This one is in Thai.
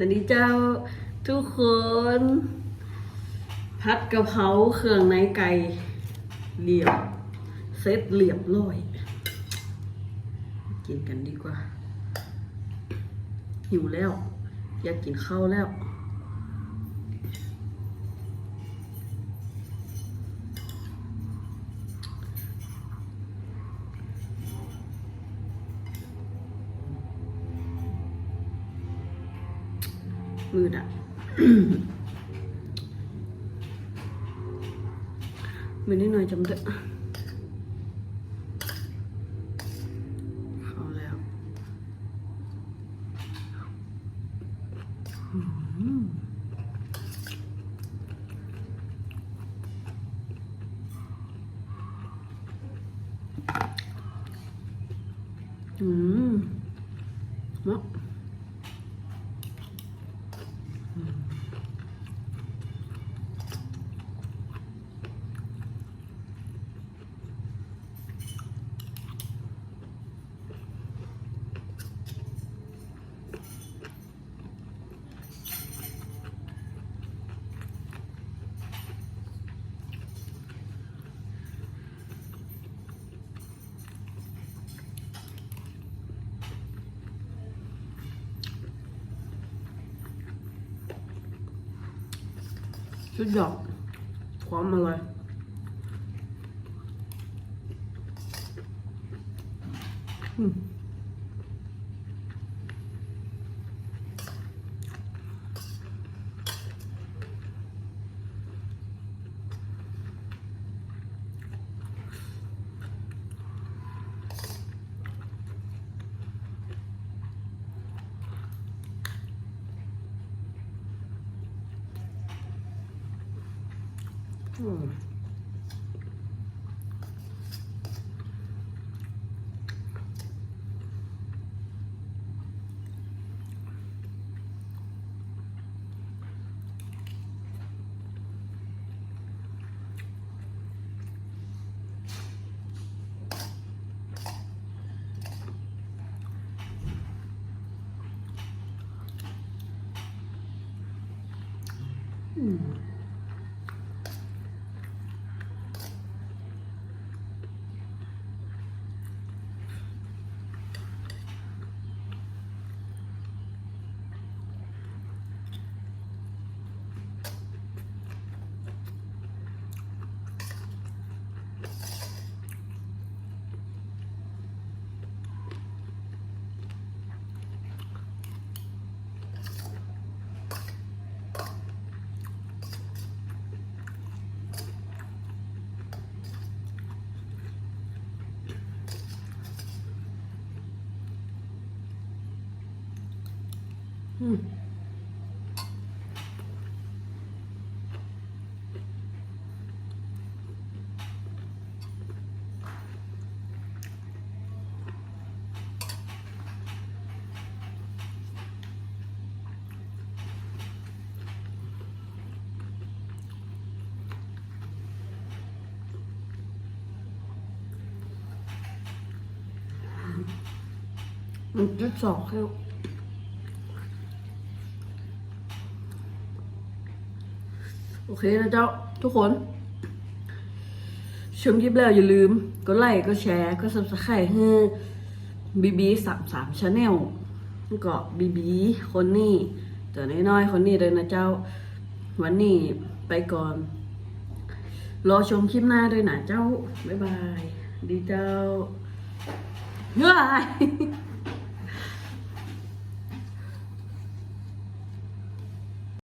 สวัสดีเจ้าทุกคน พัดกะเพราเครื่องในไก่เหลี่ยมเซตเหลี่ยมร้อย กินกันดีกว่า หิวแล้ว อยากกินข้าวแล้ว มืดอะมือนิดหน่อยจำเถอะเข้าแล้วอืมอืมเนาะ สุดยอดความอร่อยอืม อืม อืมอืมมันจะสอกให้ โอเคนะเจ้าทุกคนชมคลิปแล้วอย่าลืมก็ไลค์ก็แชร์ก็ subscribe ให้บีบีสามสามชาแนลก็บีบีคนนี้ตัวน้อยๆคนนี้เลยนะเจ้า วันนี้ไปก่อน รอชมคลิปหน้าด้วยนะเจ้า บ๊ายบาย ดีเจ้าบ๊ายบาย